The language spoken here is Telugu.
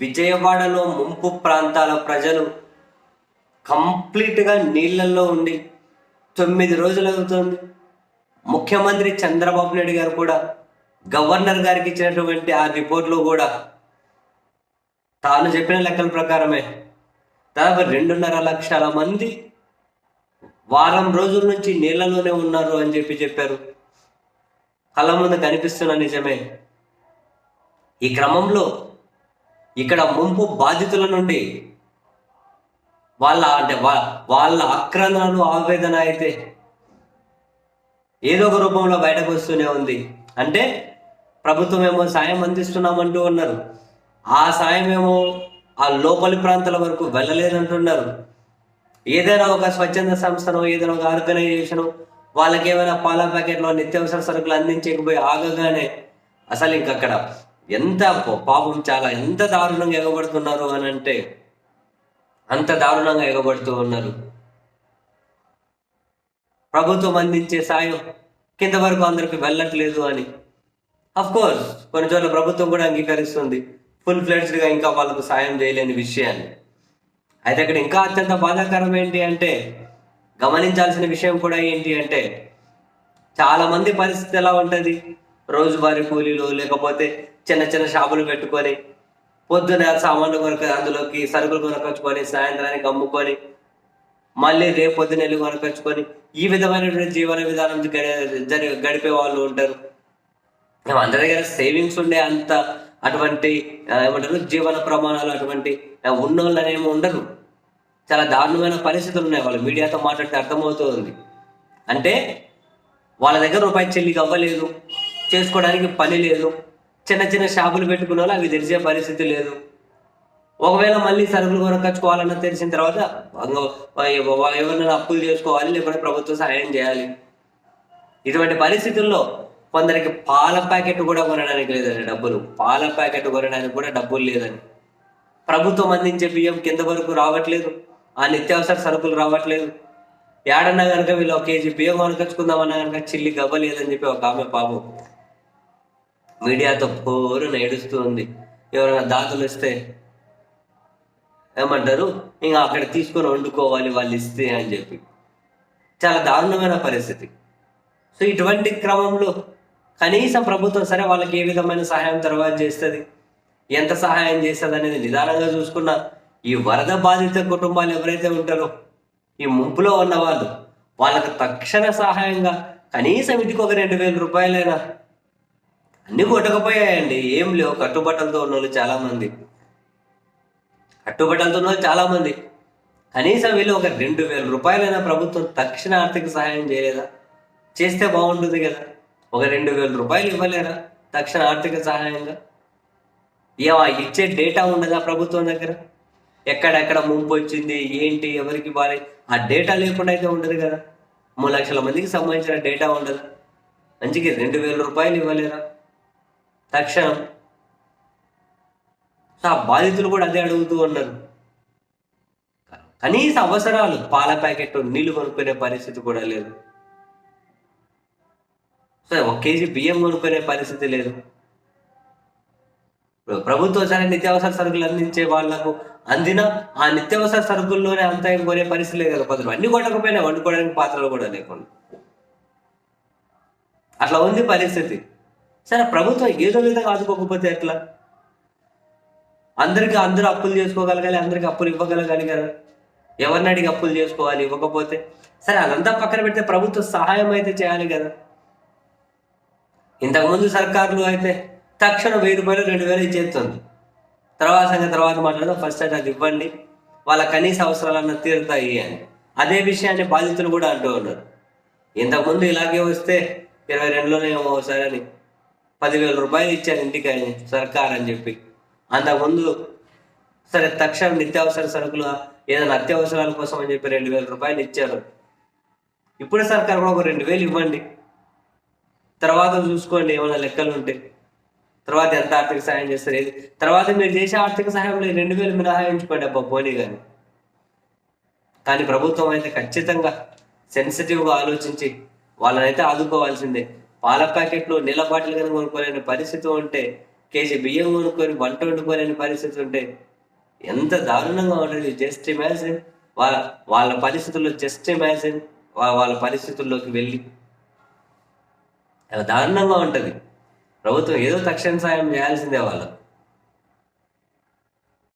విజయవాడలో ముంపు ప్రాంతాల ప్రజలు కంప్లీట్గా నీళ్ళల్లో ఉండి తొమ్మిది రోజులు అవుతుంది. ముఖ్యమంత్రి చంద్రబాబు నాయుడు గారు కూడా గవర్నర్ గారికి ఇచ్చినటువంటి ఆ రిపోర్ట్లో కూడా తాను చెప్పిన లెక్కల ప్రకారమే దాదాపు రెండున్నర లక్షల మంది వారం రోజుల నుంచి నీళ్ళలోనే ఉన్నారు అని చెప్పి చెప్పారు. కళ్ళ ముందు కనిపిస్తున్న నిజమే. ఈ క్రమంలో ఇక్కడ ముంపు బాధితుల నుండి వాళ్ళ అంటే వాళ్ళ ఆక్రందనలు ఆవేదన అయితే ఏదో ఒక రూపంలో బయటకు వస్తూనే ఉంది. అంటే ప్రభుత్వం ఏమో సాయం అందిస్తున్నామంటూ ఉన్నారు. ఆ సాయం ఏమో ఆ లోపలి ప్రాంతాల వరకు వెళ్ళలేదంటున్నారు. ఏదైనా ఒక స్వచ్ఛంద సంస్థను ఏదైనా ఒక ఆర్గనైజేషన్ వాళ్ళకి ఏమైనా పాల ప్యాకెట్లో నిత్యావసర సరుకులు అందించకపోయి ఆగగానే అసలు ఇంకక్కడ ఎంత పాపం చాలా ఎంత దారుణంగా ఎగబడుతున్నారు అని అంటే అంత దారుణంగా ఎగబడుతూ ఉన్నారు. ప్రభుత్వం అందించే సాయం కింద వరకు అందరికి వెళ్ళట్లేదు అని. అఫ్ కోర్స్ కొన్ని చోట్ల ప్రభుత్వం కూడా అంగీకరిస్తుంది. ఫుల్గా ఇంకా వాళ్ళకు సాయం చేయలేని విషయాన్ని. అయితే అక్కడ ఇంకా అత్యంత బాధాకరం ఏంటి అంటే గమనించాల్సిన విషయం కూడా ఏంటి అంటే చాలా మంది పరిస్థితి ఎలా ఉంటుంది? రోజువారీ కూలీలు లేకపోతే చిన్న చిన్న షాపులు పెట్టుకొని పొద్దున సామాన్లు కొనుక అందులోకి సరుకులు కొనకొచ్చుకొని సాయంత్రానికి అమ్ముకొని మళ్ళీ రేపు పొద్దున వెళ్ళి కొనకొచ్చుకొని ఈ విధమైనటువంటి జీవన విధానం గడి- జరి- గడిపే వాళ్ళు ఉంటారు. అందరి దగ్గర సేవింగ్స్ ఉండే అంత అటువంటి ఏమంటారు జీవన ప్రమాణాలు అటువంటి ఉన్న వాళ్ళనేమి ఉండరు. చాలా దారుణమైన పరిస్థితులు ఉన్నాయి వాళ్ళు. మీడియాతో మాట్లాడితే అర్థమవుతుంది. అంటే వాళ్ళ దగ్గర రూపాయి చెల్లికి అవ్వలేదు. చేసుకోవడానికి పని లేదు. చిన్న చిన్న షాపులు పెట్టుకున్న వాళ్ళు అవి తెరిచే పరిస్థితి లేదు. ఒకవేళ మళ్ళీ సరుకులు కొనకొచ్చుకోవాలన్న తెలిసిన తర్వాత అంగ- ఎవరినైనా అప్పులు చేసుకోవాలి లేకపోతే ప్రభుత్వం సహాయం చేయాలి. ఇటువంటి పరిస్థితుల్లో కొందరికి పాల ప్యాకెట్ కూడా కొనడానికి లేదండి డబ్బులు. పాల ప్యాకెట్ కొనడానికి కూడా డబ్బులు లేదని ప్రభుత్వం అందించే బియ్యం కింద వరకు రావట్లేదు. ఆ నిత్యావసర సరుకులు రావట్లేదు. ఏడన్నా కనుక వీళ్ళు ఒక కేజీ బియ్యం కొనకొచ్చుకుందామన్నా కనుక చిల్లి గవ్వ లేదని చెప్పి ఒక ఆమె పాపం. మీడియాతో పోరున ఏడుస్తూ ఉంది ఎవరైనా దాతలు ఇస్తే ఏమంటారు? ఇంకా అక్కడ తీసుకొని వండుకోవాలి వాళ్ళు ఇస్తే అని చెప్పి. చాలా దారుణమైన పరిస్థితి. సో ఇటువంటి క్రమంలో కనీసం ప్రభుత్వం సరే వాళ్ళకి ఏ విధమైన సహాయం తర్వాత చేస్తుంది ఎంత సహాయం చేస్తుంది అనేది నిదానంగా చూసుకున్న ఈ వరద బాధిత కుటుంబాలు ఎవరైతే ఉంటారో ఈ ముంపులో ఉన్న వాళ్ళు వాళ్ళకి తక్షణ సహాయంగా కనీసం ఇంటికి ఒక రెండు వేల రూపాయలైనా అన్నీ కొట్టకపోయాయండి. ఏం లేవు. కట్టుబట్టలతో ఉన్న వాళ్ళు చాలామంది. కట్టుబట్టలతో ఉన్న వాళ్ళు చాలామంది. కనీసం వీళ్ళు ఒక రెండు వేల రూపాయలైనా ప్రభుత్వం తక్షణ ఆర్థిక సహాయం చేయలేదా? చేస్తే బాగుంటుంది కదా. ఒక రెండు వేల రూపాయలు ఇవ్వలేరా తక్షణ ఆర్థిక సహాయంగా? ఏమా ఇచ్చే డేటా ఉండదా ప్రభుత్వం దగ్గర? ఎక్కడెక్కడ ముంపు వచ్చింది? ఏంటి? ఎవరికి ఇవ్వాలి ఆ డేటా లేకుండా అయితే ఉండదు కదా. మూడు లక్షల మందికి సంబంధించిన డేటా ఉండదా? మంచికి రెండు వేల రూపాయలు ఇవ్వలేరా? తక్షణం సో ఆ బాధితులు కూడా అదే అడుగుతూ ఉన్నారు. కనీస అవసరాలు పాల ప్యాకెట్ నీళ్ళు కొనుక్కునే పరిస్థితి కూడా లేదు. సో ఒక కేజీ బియ్యం కొనుక్కునే పరిస్థితి లేదు. ఇప్పుడు ప్రభుత్వం సరే నిత్యావసర సరుకులు అందించే వాళ్ళకు అందిన ఆ నిత్యావసర సరుకుల్లోనే అంతా ఏం కొనే పరిస్థితి లేదు కదా. కొందరు అన్ని కొట్టకపోయినా వండుకోవడానికి పాత్రలు కూడా లేకుండా. అట్లా ఉంది పరిస్థితి. సరే ప్రభుత్వం ఏదో విధంగా ఆదుకోకపోతే ఎట్లా? అందరికి అందరూ అప్పులు చేసుకోగలగాలి అందరికి అప్పులు ఇవ్వగలగాలి కదా. ఎవరిని అడిగి అప్పులు చేసుకోవాలి ఇవ్వకపోతే? సరే అదంతా పక్కన పెడితే ప్రభుత్వ సహాయం అయితే చేయాలి కదా. ఇంతకుముందు సర్కారులు అయితే తక్షణం వెయ్యి రూపాయలు రెండు వేలు ఇచ్చేస్తుంది. తర్వాత సంగతి తర్వాత మాట్లాడదాం. ఫస్ట్ అయితే అది ఇవ్వండి. వాళ్ళ కనీస అవసరాలన్న తీరుతాయి అని. అదే విషయాన్ని బాధితులు కూడా అంటూ ఉన్నారు. ఇంతకుముందు ఇలాగే వస్తే ఇరవై రెండులోనే ఏమో సరే అని పదివేల రూపాయలు ఇచ్చారు ఇంటికి అని సర్కార్ అని చెప్పి. అంతకుముందు సరే తక్షణం నిత్యావసర సరుకులు ఏదైనా అత్యవసరాల కోసం అని చెప్పి రెండు వేల రూపాయలు ఇచ్చారు. ఇప్పుడే సర్కార్ కూడా ఒక రెండు వేలు ఇవ్వండి. తర్వాత చూసుకోండి ఏమైనా లెక్కలు ఉంటే. తర్వాత ఎంత ఆర్థిక సహాయం చేస్తారు ఏది? తర్వాత మీరు చేసే ఆర్థిక సహాయంలో రెండు వేలు మినహాయించుకోండి అబ్బా పోనీ కానీ కానీ ప్రభుత్వం అయితే ఖచ్చితంగా సెన్సిటివ్గా ఆలోచించి వాళ్ళనైతే ఆదుకోవాల్సిందే. పాల ప్యాకెట్లు నీళ్ళ బాటిల్ కనుక కొనుక్కోలేని పరిస్థితి ఉంటే కేజీ బియ్యం కొనుక్కొని వంట వండుకోలేని పరిస్థితి ఉంటే ఎంత దారుణంగా ఉంటుంది. జస్ట్ ఇమాజిన్ వాళ్ళ వాళ్ళ పరిస్థితుల్లో జస్ట్ ఇమాజిన్ వాళ్ళ పరిస్థితుల్లోకి వెళ్ళి. దారుణంగా ఉంటుంది. ప్రభుత్వం ఏదో తక్షణ సాయం చేయాల్సిందే వాళ్ళకు.